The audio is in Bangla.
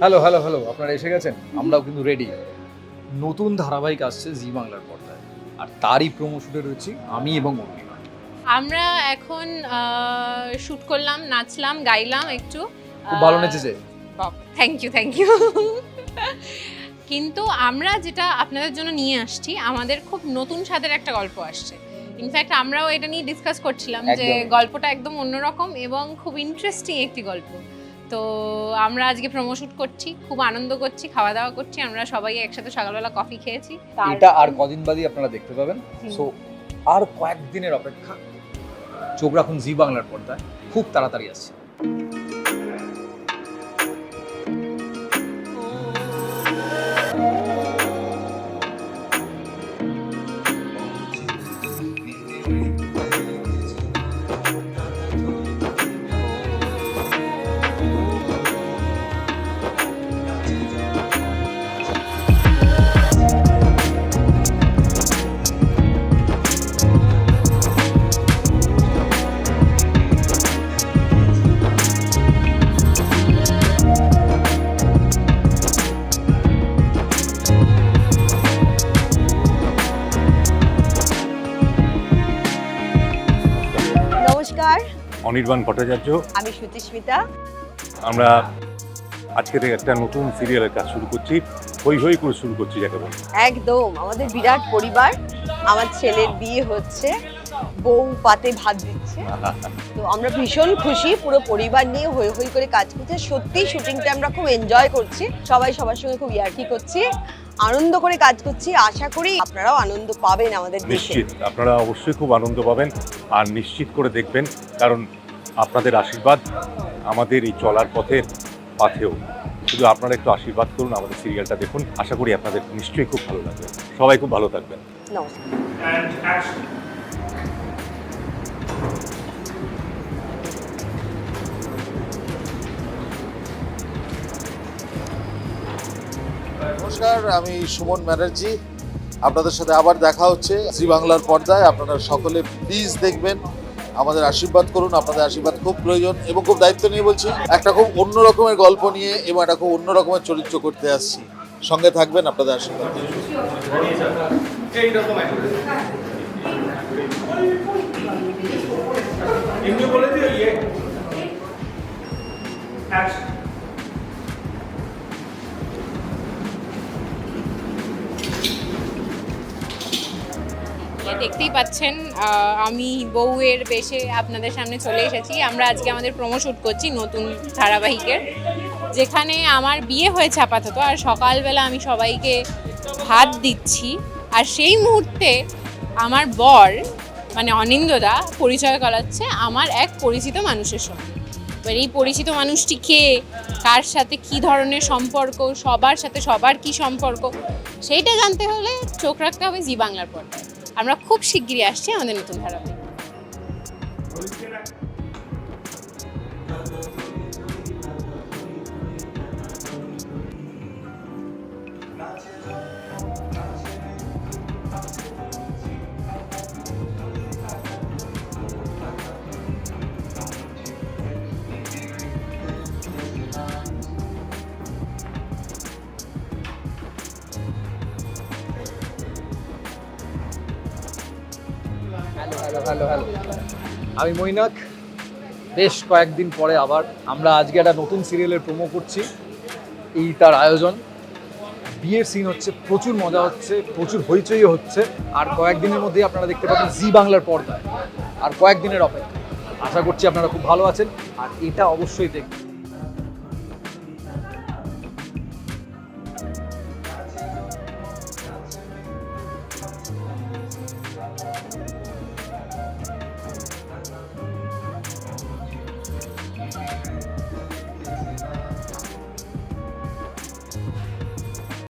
হ্যালো হ্যালো হ্যালো আপনারা এসে গেছেন? আমরাও কিন্তু রেডি নতুন ধারাবাহিক আসছে জি বাংলার পর্দায়। আর তারই প্রমোশনে রয়েছি আমি এবং অর্ণিমা আমরা এখন শুট করলাম নাচলাম গাইলাম একটু। খুব ভালো নেচেছে। থ্যাংক ইউ থ্যাংক ইউ কিন্তু আমরা যেটা আপনাদের জন্য নিয়ে আসছি আমাদের খুব নতুন স্বাদের একটা গল্প আসছে। ইনফ্যাক্ট আমরাও এটা নিয়ে ডিসকাস করছিলাম যে গল্পটা একদম অন্যরকম এবং খুব ইন্টারেস্টিং একটি গল্প। তো আমরা আজকে প্রমোশুট করছি খুব আনন্দ করছি খাওয়া দাওয়া করছি আমরা সবাই একসাথে সকালবেলা কফি খেয়েছি। এটা আর কদিন বাদই আপনারা দেখতে পাবেন। সো আর কয়েকদিনের অপেক্ষা চোখ রাখুন জি বাংলার পর্দায় খুব তাড়াতাড়ি আসছে। নমস্কার। অনির্বাণ ভট্টাচার্য। আমি সুচিস্মিতা আমরা আজকে থেকে একটা নতুন সিরিয়ালের কাজ শুরু করছি। হই হই করে শুরু করছি যাকে বলি। একদম আমাদের বিরাট পরিবার আমার ছেলের বিয়ে হচ্ছে। বউ পাতে ভাত দিচ্ছে। তো আমরা ভীষণ খুশি পুরো পরিবার নিয়ে হই হই করে কাজ করছি। সত্যি শুটিংটা আমরা খুব এনজয় করছি। সবাই সবার সঙ্গে খুব ইয়ার্কি করছি। আনন্দ করে কাজ করছি। আশা করি আপনারাও আনন্দ পাবেন আমাদের নিশ্চিত। আপনারা অবশ্যই খুব আনন্দ পাবেন আর নিশ্চিত করে দেখবেন কারণ আপনাদের আশীর্বাদ আমাদের এই চলার পথের পাথেও। শুধু আপনারা একটু আশীর্বাদ করুন আমাদের সিরিয়ালটা দেখুন। আশা করি আপনাদের নিশ্চয়ই খুব ভালো লাগবে। সবাই খুব ভালো থাকবেন। নমস্কার। নমস্কার, আমি সুমন ব্যানার্জি। আপনাদের সাথে আবার দেখা হচ্ছে জি বাংলার পর্দায়। আপনারা সকলে প্লিজ দেখবেন, আমাদের আশীর্বাদ করুন, আপনাদের আশীর্বাদ খুব প্রয়োজন এবং খুব দায়িত্ব নিয়ে বলছি, একটা খুব অন্য রকমের গল্প নিয়ে এবং একটা খুব অন্য রকমের চরিত্র করতে আসছি। সঙ্গে থাকবেন, আপনাদের আশীর্বাদ। এ দেখতেই পাচ্ছেন আমি বউয়ের বেশে আপনাদের সামনে চলে এসেছি। আমরা আজকে আমাদের প্রোমো শুট করছি নতুন ধারাবাহিকের, যেখানে আমার বিয়ে হয়েছে আপাতত, আর সকালবেলা আমি সবাইকে ভাত দিচ্ছি। আর সেই মুহূর্তে আমার বর মানে অনিন্দদা পরিচয় করাচ্ছে আমার এক পরিচিত মানুষের সঙ্গে। এবার এই পরিচিত মানুষটি কে, কার সাথে কি ধরনের সম্পর্ক, সবার সাথে সবার কি সম্পর্ক, সেইটা জানতে হলে চোখ রাখতে হবে জি বাংলার পর্দায়। আমরা খুব শিগগিরই আসছি আমাদের নতুন ধারাবাহিক হ্যালো হ্যালো হ্যালো হ্যালো আমি মৈনাক, বেশ কয়েকদিন পরে আবার আমরা আজকে একটা নতুন সিরিয়ালের প্রোমো করছি। এই তার আয়োজন। বিয়ের সিন হচ্ছে, প্রচুর মজা হচ্ছে, প্রচুর হইচই হচ্ছে। আর কয়েকদিনের মধ্যেই আপনারা দেখতে পাবেন জি বাংলার পর্দায়। আর কয়েকদিনের অপেক্ষা আশা করছি আপনারা খুব ভালো আছেন। আর এটা অবশ্যই দেখবেন।